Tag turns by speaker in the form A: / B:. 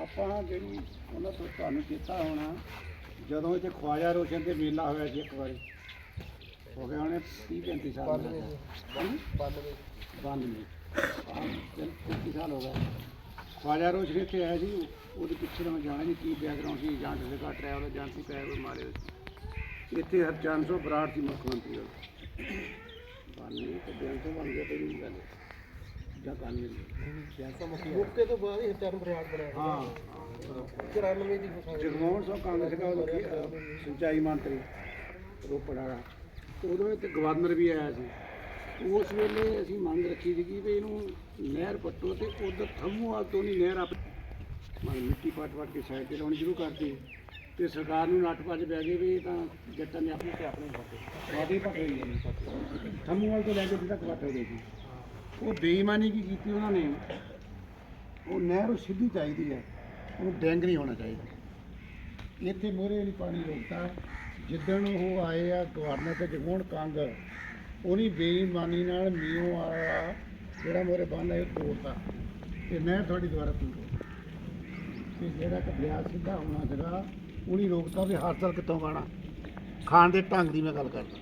A: ਆਪਾਂ ਜਿਹੜੀ ਉਹਨਾਂ ਤੋਂ ਤੁਹਾਨੂੰ ਕੀਤਾ ਹੋਣਾ, ਜਦੋਂ ਇੱਥੇ ਖਵਾਜਾ ਰੋਸ਼ਨ ਤੇ ਮੇਲਾ ਹੋਇਆ ਸੀ ਇੱਕ ਵਾਰੀ, ਹੋ ਗਿਆ ਉਹਨੇ 30 35 ਸਾਲ
B: ਬੰਦ
A: ਦਾ
B: ਨੇ ਬੰਦ ਨੇ
A: ਬੰਦ ਨਹੀਂ। ਆਹ ਚੱਲ 35 ਸਾਲ ਹੋ ਗਏ। ਖਵਾਜਾ ਰੋਸ਼ਨ ਇੱਥੇ ਆਇਆ ਸੀ, ਉਹਦੇ ਪਿੱਛੇ ਦਾ ਮੈਂ ਜਾਣਾ ਨਹੀਂ, ਕੀ ਬੈਕਗ੍ਰਾਉਂਡ ਸੀ ਜਾਂ ਕਿਸੇ ਦਾ ਟਰੈਵਲ ਏਜੰਟ ਸੀ ਪੈਰ ਮਾਰੇ। ਹੋਏ ਇੱਥੇ ਹਰਚੰਦ ਸਿੰਘ ਬਰਾੜ ਸੀ ਮੁੱਖ ਮੰਤਰੀ। ਉਹ ਬਾਨੀ ਤੇ ਬਿਆਨ ਤੋਂ ਬਣ ਤੇ ਨਹੀਂ ਗੱਲ। ਜਾਂ ਗੱਲ ਨਹੀਂ ਸਿਆਸਾ ਮੁਖੀ
B: ਮੁੱਕੇ ਤੋਂ ਬਾਅਦ ਇਹ ਚਰਨ ਬਰਿਆੜ ਬਣਿਆ
A: ਹਾਂ।
B: 94 ਦੀ ਫਸਾਈ
A: ਜਗਮੋਹਨ ਸਿੰਘ ਕਾਂਗਰਸ ਦਾ ਉਦੋਂ ਕੀ, ਸਿੰਚਾਈ ਮੰਤਰੀ ਰੋਪੜ ਵਾਲਾ। ਉਦੋਂ ਇੱਕ ਗਵਰਨਰ ਵੀ ਆਇਆ ਸੀ। ਉਸ ਵੇਲੇ ਅਸੀਂ ਮੰਗ ਰੱਖੀ ਸੀਗੀ ਵੀ ਇਹਨੂੰ ਨਹਿਰ ਪੱਟੋ ਤੇ ਉਧਰ ਥੰਮੂਵਾਲ ਤੋਂ ਨਹੀਂ ਨਹਿਰ ਆਪ ਮਿੱਟੀ ਪੱਟ ਪੱਟ ਕੇ ਸਾਈਡ ਤੇ ਲਾਉਣੀ ਸ਼ੁਰੂ ਕਰਤੀ ਤੇ ਸਰਕਾਰ ਨੂੰ ਨੱਠ ਭੱਜ ਪੈ ਗਈ ਵੀ ਤਾਂ ਜੱਟਾਂ ਨੇ ਆਪਣੇ ਤੇ ਆਪਣੇ ਸਾਡੇ ਪੱਟੇ ਹੀ ਨਹੀਂ ਥੰਮੂਵਾਲ ਤੋਂ ਲੈ ਕੇ ਤੱਕ ਪੱਟੇ ਗਏ ਸੀ। ਉਹ ਬੇਈਮਾਨੀ ਕੀ ਕੀਤੀ ਉਹਨਾਂ ਨੇ? ਉਹ ਨਹਿਰ ਉਹ ਸਿੱਧੀ ਚਾਹੀਦੀ ਹੈ। ਉਹਨੂੰ ਡੈਂਗ ਨਹੀਂ ਹੋਣਾ ਚਾਹੀਦਾ। ਇੱਥੇ ਮੋਰੇ ਵਾਲੀ ਪਾਣੀ ਰੋਕਤਾ। ਜਿੱਦਣ ਉਹ ਆਏ ਆ ਗਵਰਨਰ ਤੇ ਜਗਮੋਹਨ ਕੰਗ, ਉਹਨੀ ਬੇਈਮਾਨੀ ਨਾਲ ਮੀਓ ਵਾਲਾ ਜਿਹੜਾ ਮੋਰੇ ਬੰਨ ਹੈ ਉਹ ਤੋੜਤਾ। ਤੇ ਨਹਿਰ ਤੁਹਾਡੀ ਦੁਆਰਾ ਟੁੱਟ ਤੇ ਜਿਹੜਾ ਕਿ ਦਰਿਆ ਸਿੱਧਾ ਹੋਣਾ ਸੀਗਾ, ਉਹਨੀ ਰੋਕਤਾ ਵੀ ਹਰ ਸਾਲ ਕਿੱਥੋਂ ਗਾਣਾ ਖਾਣ ਦੇ ਢੰਗ ਦੀ ਮੈਂ ਗੱਲ ਕਰਦਾ।